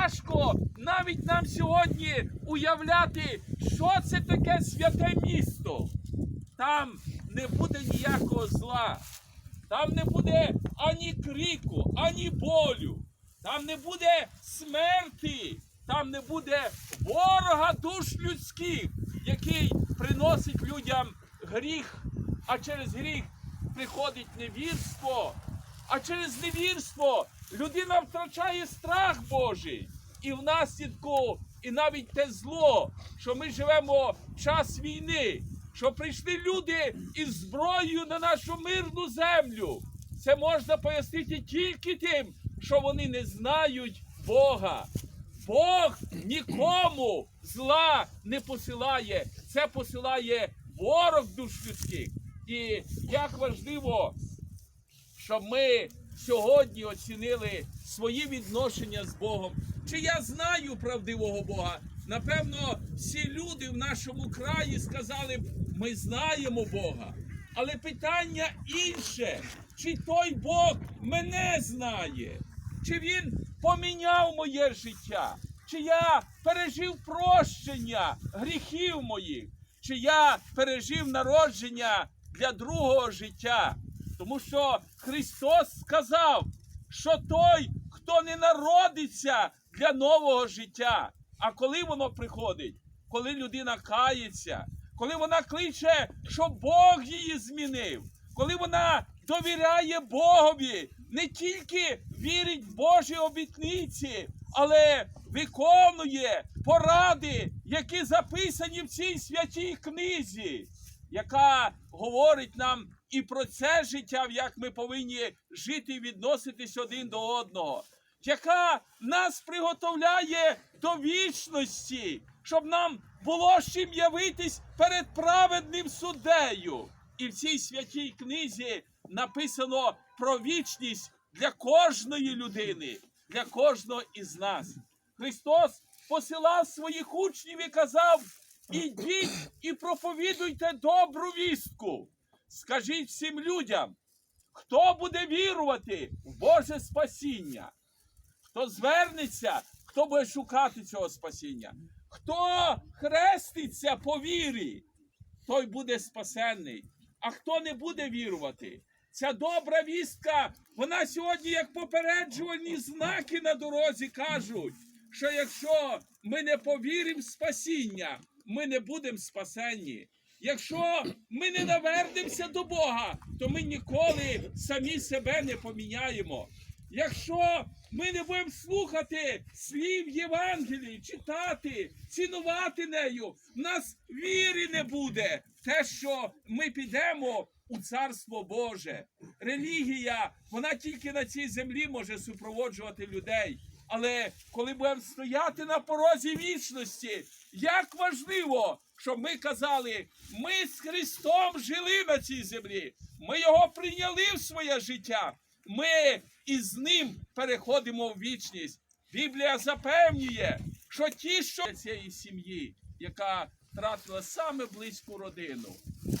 важко навіть нам сьогодні уявляти, що це таке святе місто. Там не буде ніякого зла, там не буде ані крику, ані болю, там не буде смерті, там не буде ворога душ людських, який приносить людям гріх, а через гріх приходить невірство. А через невірство людина втрачає страх Божий. І внаслідку, і навіть те зло, що ми живемо в час війни, що прийшли люди із зброєю на нашу мирну землю. Це можна пояснити тільки тим, що вони не знають Бога. Бог нікому зла не посилає. Це посилає ворог душ людських. І як важливо, щоб ми сьогодні оцінили свої відношення з Богом. Чи я знаю правдивого Бога? Напевно, всі люди в нашому краї сказали б, ми знаємо Бога. Але питання інше: чи той Бог мене знає? Чи він поміняв моє життя? Чи я пережив прощення гріхів моїх? Чи я пережив народження для другого життя? Тому що Христос сказав, що той, хто не народиться для нового життя, а коли воно приходить, коли людина кається, коли вона кличе, що Бог її змінив, коли вона довіряє Богові, не тільки вірить в Божі обітниці, але виконує поради, які записані в цій святій книзі, яка говорить нам і про це життя, як ми повинні жити і відноситись один до одного, яка нас приготовляє до вічності, щоб нам було з чим явитись перед праведним суддею. І в цій святій книзі написано про вічність для кожної людини, для кожного із нас. Христос посилав своїх учнів і казав: ідіть і проповідуйте добру вістку. Скажіть всім людям, хто буде вірувати в Боже спасіння, хто звернеться, хто буде шукати цього спасіння, хто хреститься по вірі, той буде спасенний. А хто не буде вірувати, ця добра вістка, вона сьогодні, як попереджувальні знаки на дорозі, кажуть, що якщо ми не повіримо в спасіння, ми не будемо спасенні. Якщо ми не навернемося до Бога, то ми ніколи самі себе не поміняємо. Якщо ми не будемо слухати слів Євангелії, читати, цінувати нею, в нас віри не буде в те, що ми підемо у Царство Боже. Релігія, вона тільки на цій землі може супроводжувати людей. Але коли будемо стояти на порозі вічності, як важливо, щоб ми казали, ми з Христом жили на цій землі, ми його прийняли в своє життя. Ми із ним переходимо в вічність. Біблія запевнює, що ті, що цієї сім'ї, яка втратила саме близьку родину.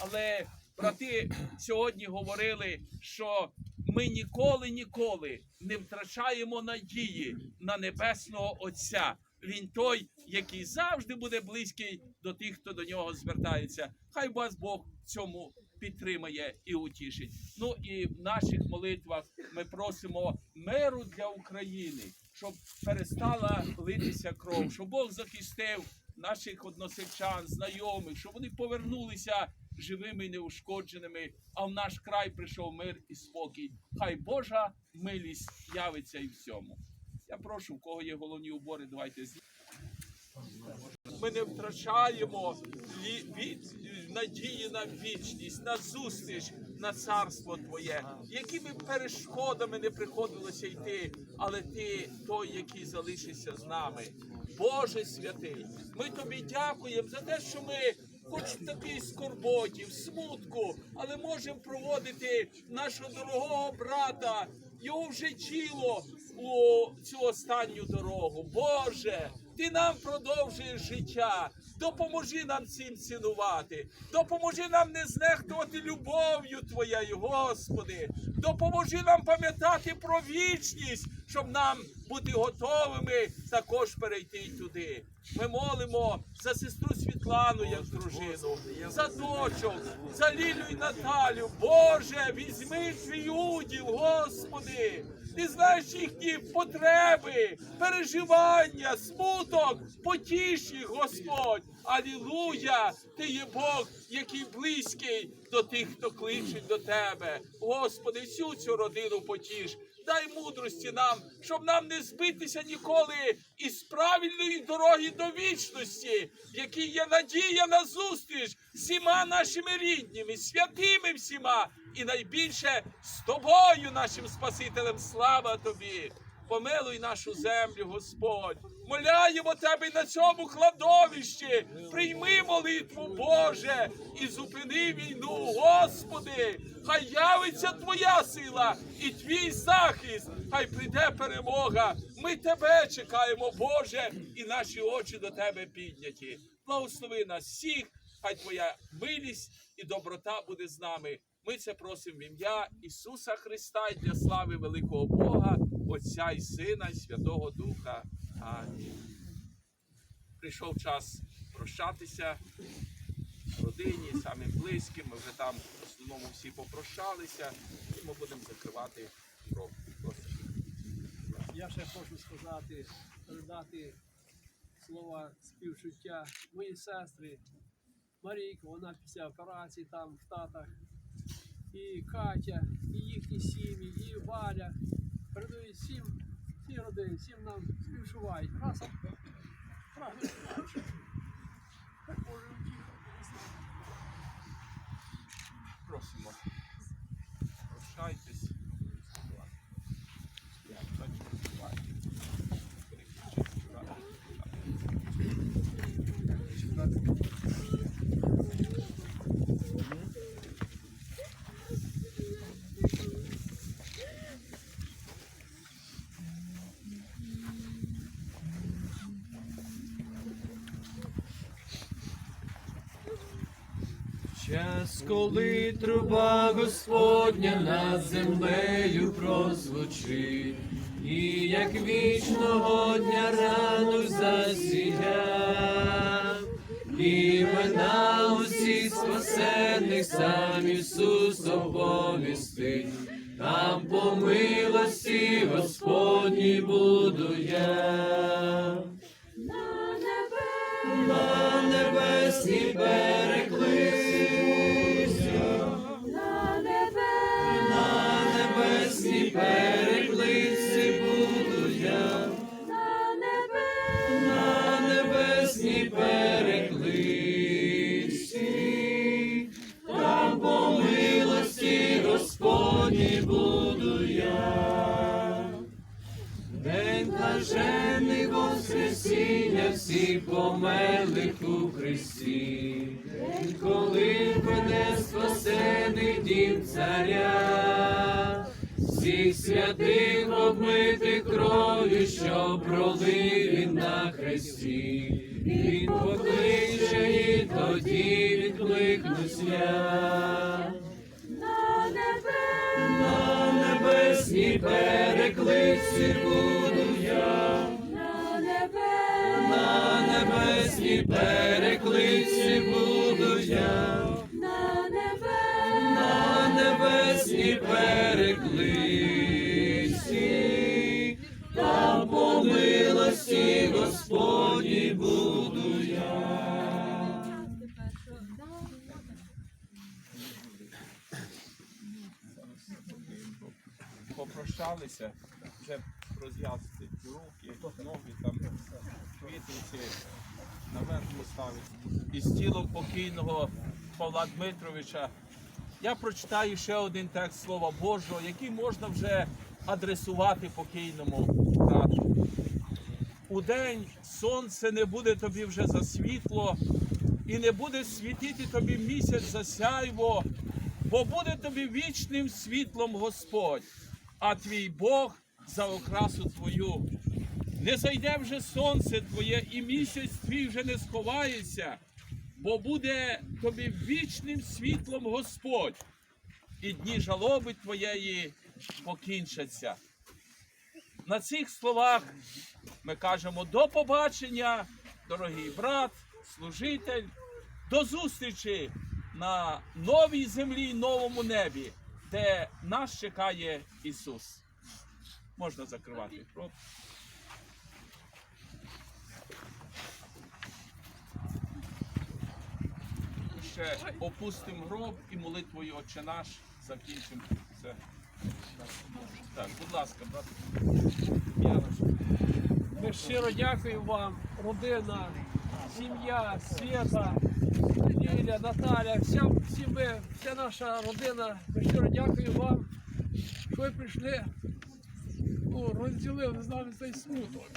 Але брати сьогодні говорили, що ми ніколи, ніколи не втрачаємо надії на небесного Отця. Він той, який завжди буде близький до тих, хто до нього звертається. Хай вас Бог цьому підтримає і утішить. Ну і в наших молитвах ми просимо миру для України, щоб перестала литися кров, щоб Бог захистив наших односельчан, знайомих, щоб вони повернулися живими і неушкодженими, а в наш край прийшов мир і спокій. Хай Божа милість явиться і в цьому. Я прошу, в кого є головні убори, давайте з ми не втрачаємо надії на вічність, на зустріч на царство Твоє, якими перешкодами не приходилося йти, але ти той, який залишишся з нами. Боже святий, ми тобі дякуємо за те, що ми. Хоч в такій скорботі, в смутку, але можемо проводити нашого дорогого брата, його вже тіло у цю останню дорогу. Боже, ти нам продовжуєш життя. Допоможи нам цим цінувати. Допоможи нам не знехтувати любов'ю Твоєю, Господи. Допоможи нам пам'ятати про вічність, щоб нам бути готовими також перейти туди. Ми молимо за сестру Світлану, як дружину, за дочок, за Лілю і Наталю. Боже, візьми твій уділ, Господи. Ти знаєш їхні потреби, переживання, смуток, потіш їх, Господь. Алілуя! Ти є Бог, який близький до тих, хто кличуть до тебе. Господи, всю цю родину потіш. Дай мудрості нам, щоб нам не збитися ніколи із правильної дороги до вічності, в якій є надія на зустріч всіма нашими рідними, святими всіма, і найбільше з тобою, нашим Спасителем. Слава тобі! Помилуй нашу землю, Господь. Моляємо тебе на цьому кладовищі. Прийми молитву, Боже, і зупини війну, Господи. Хай явиться Твоя сила і твій захист. Хай прийде перемога. Ми тебе чекаємо, Боже, і наші очі до тебе підняті. Благослови нас всіх, хай Твоя милість і доброта буде з нами. Ми це просимо в ім'я Ісуса Христа і для слави великого Бога, Отця і Сина, і Святого Духа. Амінь. Прийшов час прощатися родині, самим близьким. Ми вже там в основному всі попрощалися, і ми будемо закривати кров. Я ще хочу сказати, передати слова співчуття моїй сестри Марійко, вона після операції там в Татах, і Катя, і їхні сім'ї, і Валя. Передають всім, всі родини, всім нам співчувають. Раз, правда, так може Просимо. Прощайтесь. Коли труба Господня над землею прозвучить, і як вічного дня ранок засія, імена усіх спасених сам Ісус оповістить, там по милості спасений царя, всіх святих обмитих кров'ю, що пролив він на хресті, він покличе і тоді відкликнусь я. На небесній перекличці буду я, на небесній перекличці буду небесній перекличці, там по милості Господній буду я. Попрощалися, вже розв'язати руки, ноги, там квітниці наверх поставити. Із тілом покійного Павла Дмитровича я прочитаю ще один текст Слова Божого, який можна вже адресувати покійному брату. У день сонце не буде тобі вже за світло, і не буде світити тобі місяць за сяйво, бо буде тобі вічним світлом Господь, а твій Бог за окрасу твою. Не зайде вже сонце твоє, і місяць твій вже не сховається, бо буде тобі вічним світлом Господь, і дні жалоби твоєї покінчаться. на цих словах ми кажемо до побачення, дорогий брат, служитель, до зустрічі на новій землі, новому небі, де нас чекає Ісус. Можна закривати. Ще опустимо гроб і молитвою Отче наш закінчимо це. Так, будь ласка, брат. Ми щиро дякуємо вам, родина, сім'я, Свята, Ліля, Наталя, вся, всі ми, вся наша родина. Ми щиро дякуємо вам, що ви прийшли, ну, розділили з нами цей смуток.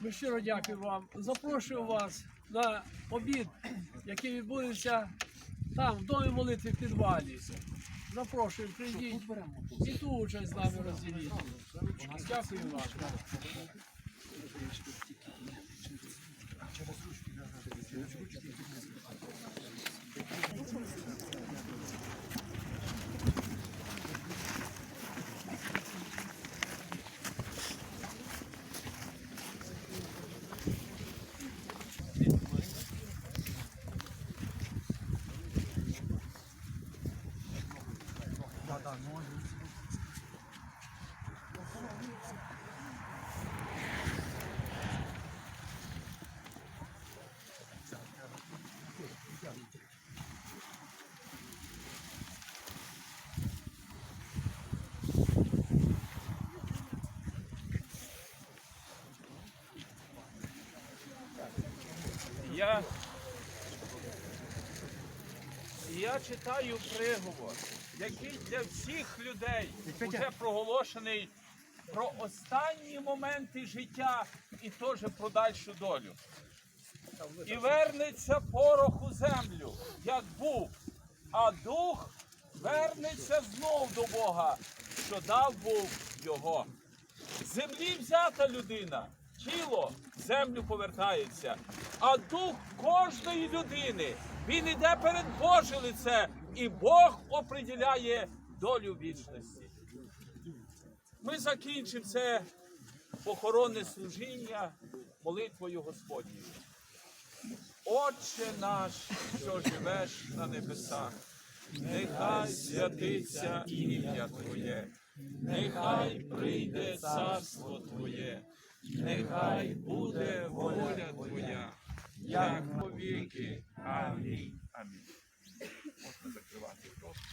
Ми щиро дякуємо вам. Запрошую вас на обід, який відбудеться там, в домі молитви в підвалі. Запрошую, прийдіть і ту участь з нами розділіть. Дякую вам. Я, я читаю приговор, який для всіх людей вже проголошений про останні моменти життя і теж про дальшу долю. І вернеться порох у землю, як був, а дух вернеться знов до Бога, що дав був його. З землі взята людина, тіло в землю повертається, а дух кожної людини він іде перед Боже лице, і Бог оприділяє долю вічності. Ми закінчимо це похоронне служіння молитвою Господньою. Отче наш, що живеш на небесах, нехай святиться ім'я Твоє, нехай прийде царство Твоє, нехай буде воля Твоя, як повіки. Амінь. Амінь. Можна закривати просто.